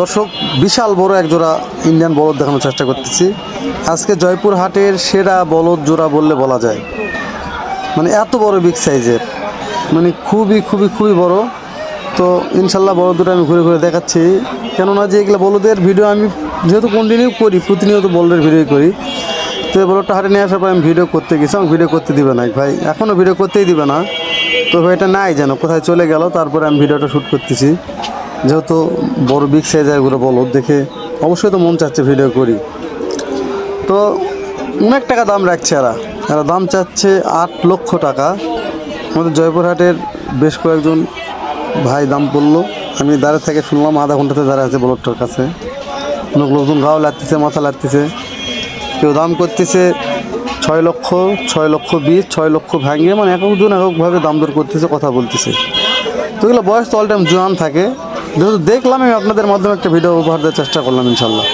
দর্শক, বিশাল বড় এক জোড়া ইন্ডিয়ান বলদ দেখানোর চেষ্টা করতেছি। আজকে জয়পুর হাটের সেরা বলদ জোড়া বললে বলা যায়। মানে এত বড় বিগ সাইজের মানে খুবই খুবই খুবই বড়। তো ইনশাল্লাহ বড় দুটো আমি ঘুরে ঘুরে দেখাচ্ছি। কেননা যে এগুলো বলদের ভিডিও আমি যেহেতু কন্টিনিউ করি, প্রতিনিয়ত বলদের ভিডিও করি, তো এই বলদটা হাটে নিয়ে আসার পর আমি ভিডিও করতে গেছি আমি ভিডিও করতে দিবে না ভাই। এখনও ভিডিও করতেই দিবে না। তো ভাই এটা নাই যেন, কোথায় চলে গেল, তারপরে আমি ভিডিওটা শ্যুট করতেছি। যেহেতু বড় বিগ সাইজের এগুলো বলদ দেখে অবশ্যই তো মন চাচ্ছে ভিডিও করি। তো অনেক টাকা দাম রাখছে এরা। এরা দাম চাচ্ছে আট লক্ষ টাকা। আমাদের জয়পুরহাটের বেশ কয়েকজন ভাই দাম বলল। আমি দাঁড়িয়ে থেকে শুনলাম আধা ঘন্টাতে দাঁড়িয়ে আছে বলটটার কাছে। অনেক লোকজন গাও লাগতেছে, মাথা লাগতেছে। কেউ দাম করতেছে ছয় লক্ষ ছয় লক্ষ বিশ, ছয় লক্ষ ভাঙিয়ে মানে একজন এককভাবে দাম দর করতেছে, কথা বলতেছে। তো এগুলো বয়স তো অল টাইম জোয়ান থাকে। দেখলাম আমি আপনাদের মাধ্যমে একটা ভিডিও উপহার দেওয়ার চেষ্টা করলাম ইনশাল্লাহ।